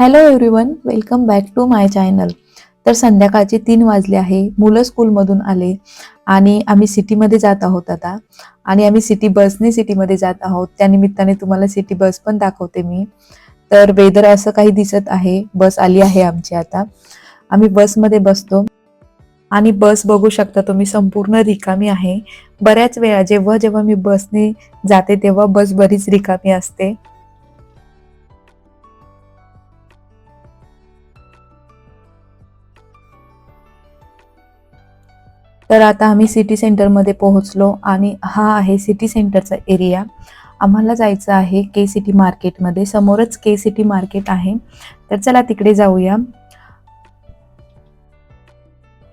Hello everyone welcome back to my channel तर संध्याकाळचे तीन वाजले आहे मुलं स्कूलमधून आले आणि आम्ही सिटीमध्ये जात आहोत आता. आणि आम्ही सिटी बसने सिटीमध्ये जात आहोत. त्या निमित्ताने तुम्हाला सिटी बस पण दाखवते मी. तर वेदर असं काही दिसत आहे बस आली आहे आमची आता. आम्ही बसमध्ये बसतो. आणि बस बघू शकता तुम्ही संपूर्ण रिकामी आहे. बऱ्याच वेळा जेव्हा जेव्हा मी बसने जाते तेव्हा बस बरीच रिकामी असते. तर आता आम्ही सिटी सेंटरमध्ये पोहोचलो आणि हा आहे सिटी सेंटरचा एरिया आम्हाला जायचं आहे के सिटी मार्केटमध्ये समोरच के सिटी मार्केट आहे. तर चला तिकडे जाऊया.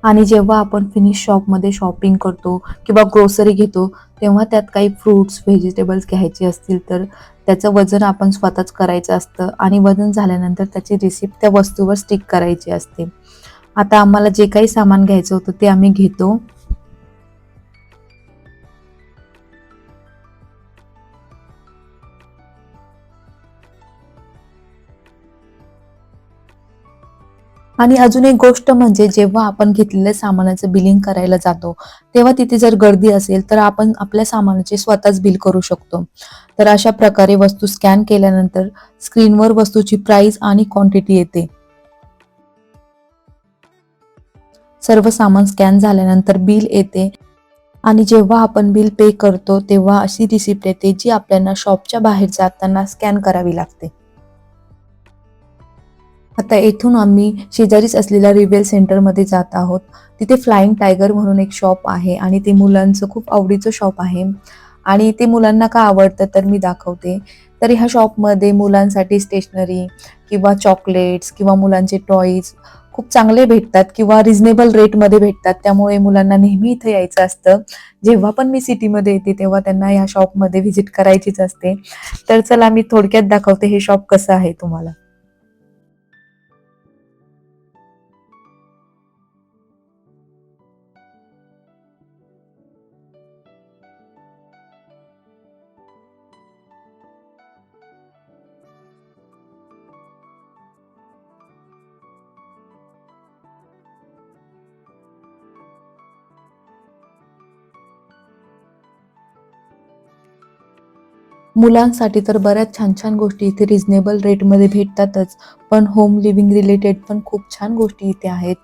आणि जेव्हा आपण फिनिश शॉपमध्ये शॉपिंग करतो किंवा ग्रोसरी घेतो तेव्हा त्यात काही फ्रूट्स व्हेजिटेबल्स घ्यायचे असतील तर त्याचं वजन आपण स्वतःच करायचं असतं आणि वजन झाल्यानंतर त्याची रिसिप्ट त्या वस्तूवर स्टिक करायची असते. आता आम्हाला जे काही सामान घ्यायचं होतं ते आम्ही घेतो. आणि अजून एक गोष्ट म्हणजे जेव्हा आपण घेतलेल्या सामानाचं बिलिंग करायला जातो तेव्हा तिथे जर गर्दी असेल तर आपण आपल्या सामानाचे स्वतःच बिल करू शकतो. तर अशा प्रकारे वस्तू स्कॅन केल्यानंतर स्क्रीनवर वस्तूची प्राइस आणि क्वांटिटी येते. सर्व सामान स्कॅन झाल्यानंतर बिल येते. आणि जेव्हा आपण बिल पे करतो तेव्हा अशी रिसिप्ट येते जी आपल्याला शॉपच्या बाहेर जाताना स्कॅन करावी लागते. आता येथून आम्ही शेजारीच असलेल्या रिवेल सेंटरमध्ये जात आहोत. तिथे फ्लाइंग टायगर म्हणून एक शॉप आहे आणि ते मुलांचं खूप आवडीचं शॉप आहे. आणि ते मुलांना का आवडतं तर मी दाखवते. तर ह्या शॉपमध्ये मुलांसाठी स्टेशनरी किंवा चॉकलेट्स किंवा मुलांचे टॉईज खूप चांगले भेटतात किंवा रिझनेबल रेटमध्ये भेटतात. त्यामुळे मुलांना नेहमी इथं यायचं असतं. जेव्हा पण मी सिटीमध्ये येते तेव्हा त्यांना ह्या शॉपमध्ये व्हिजिट करायचीच असते. तर चला मी थोडक्यात दाखवते हे शॉप कसं आहे तुम्हाला. मुलांसाठी तर बऱ्याच छान छान गोष्टी इथे रिझनेबल रेटमध्ये भेटतातच पण होम लिव्हिंग रिलेटेड पण खूप छान गोष्टी इथे आहेत.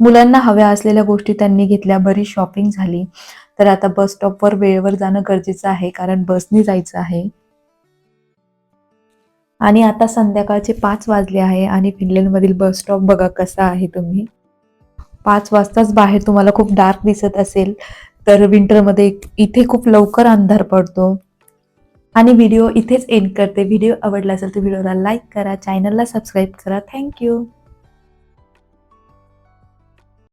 मुलांना हव्या असलेल्या गोष्टी त्यांनी घेतल्या बरीच शॉपिंग झाली. तर आता बस स्टॉपवर वेळेवर जाणं गरजेचं आहे कारण बसने जायचं आहे. आणि आता संध्याकाळचे पाच वाजले आहे आणि फिनलँडमधील बस स्टॉप बघा कसा आहे तुम्ही. पाच वाजताच बाहेर तुम्हाला खूप डार्क दिसत असेल तर विंटरमध्ये इथे खूप लवकर अंधार पडतो. आणि व्हिडिओ इथेच एंड करते. व्हिडिओ आवडला असेल तर व्हिडिओला लाईक करा चॅनलला सबस्क्राईब करा. थँक्यू